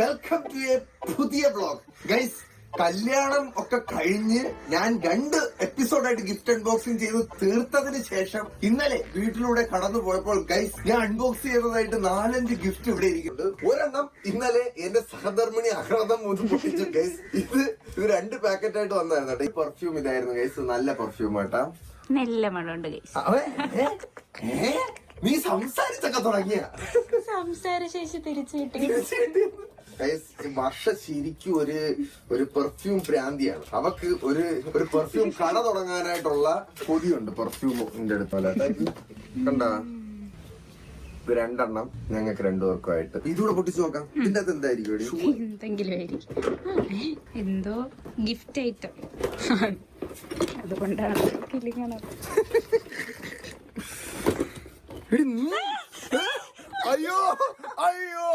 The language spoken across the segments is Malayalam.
വെൽക്കം ടു എ പുതിയ ബ്ലോഗ് ഗൈസ് കല്യാണം ഒക്കെ കഴിഞ്ഞ് ഞാൻ രണ്ട് എപ്പിസോഡായിട്ട് ഗിഫ്റ്റ് അൺബോക്സിംഗ് ചെയ്ത് തീർത്തതിന് ശേഷം ഇന്നലെ വീട്ടിലൂടെ കടന്നു പോയപ്പോൾ ഗൈസ് ഞാൻ അൺബോക്സ് ചെയ്തതായിട്ട് നാലഞ്ച് ഗിഫ്റ്റ് ഇവിടെ ഇരിക്കുന്നുണ്ട്. ഒരെണ്ണം ഇന്നലെ എന്റെ സഹധർമ്മിണി ആഹ്ലാദം മുതൽ പൊട്ടിച്ചു ഗൈസ് ഇത് ഇത് രണ്ട് പാക്കറ്റ് ആയിട്ട് വന്നായിരുന്നു കേട്ടോ. ഈ പെർഫ്യൂം ഇതായിരുന്നു ഗൈസ് നല്ല പെർഫ്യൂം കേട്ടാ നല്ല മണമുണ്ട് ഗൈസ്? നീ സംസാരിച്ചൊക്കെ തുടങ്ങിയ. സംസാര ശേഷി തിരിച്ചു കിട്ടി. വർഷ ശരിക്കും ഒരു ഒരു പെർഫ്യൂം ഭ്രാന്തിയാണ്. അവക്ക് ഒരു ഒരു പെർഫ്യൂം കട തുടങ്ങാനായിട്ടുള്ള കൊതിയുണ്ട് പെർഫ്യൂമിന്റെ അടുത്ത് കണ്ട? ഇത് രണ്ടെണ്ണം ഞങ്ങൾക്ക് രണ്ടുപേർക്കുമായിട്ട്. ഇതുകൂടെ പൊട്ടിച്ചു നോക്കാം. ഇതിന്റെ അകത്ത് എന്തായിരിക്കും എന്തോ ഗിഫ്റ്റ് ഐറ്റം അതുകൊണ്ടാണ് അയ്യോ അയ്യോ?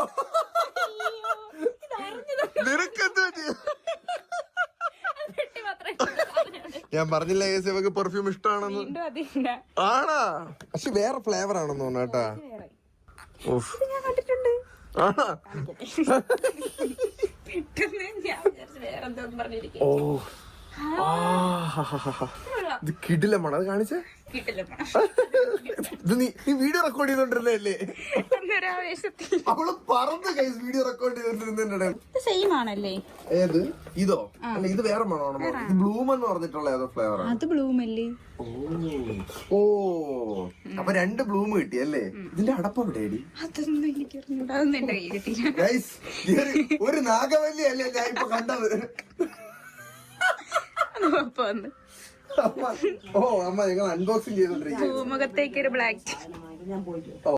ഞാൻ പറഞ്ഞില്ല ഏസി പെർഫ്യൂം ഇഷ്ടമാണെന്ന് ആണാ? പക്ഷെ വേറെ ഫ്ലേവർ ആണെന്ന് തോന്നുന്നു കേട്ടാ. ആണാ? ഓ. ഇത് കിടിലമാണ് അത് കാണിച്ചേ? ഇത് നീ വീഡിയോ റെക്കോർഡ് ചെയ്തോണ്ടിരുന്നല്ലേ അവൾ പറന്ന് കൈസ് വീഡിയോ റെക്കോർഡ് ചെയ്തോണ്ടിരുന്നേ ഇത് സെയിം ആണല്ലേ? ഏത്? ഇതോ? അല്ല ഇത് വേറെ മണമാണ് ഇത് ബ്ലൂം എന്ന് പറഞ്ഞിട്ടുള്ള ഏതോ ഫ്ലേവർ അത് ബ്ലൂം അല്ലേ? ഓ. അപ്പൊ രണ്ട് ബ്ലൂം കിട്ടി അല്ലേ? ഇതിന്റെ അടപ്പ് എവിടെയടി? അതൊന്നും എനിക്ക് ഗൈസ് ഒരു നാഗവല്ലി അല്ലേ ഞാൻ ഇപ്പൊ കണ്ടത്. ഓ അമ്മ നിങ്ങൾ അൺബോക്സിംഗ് ചെയ്തോണ്ടിരിക്കും പൂമുഖത്തേക്ക് ഒരു ബ്ലാക്ക്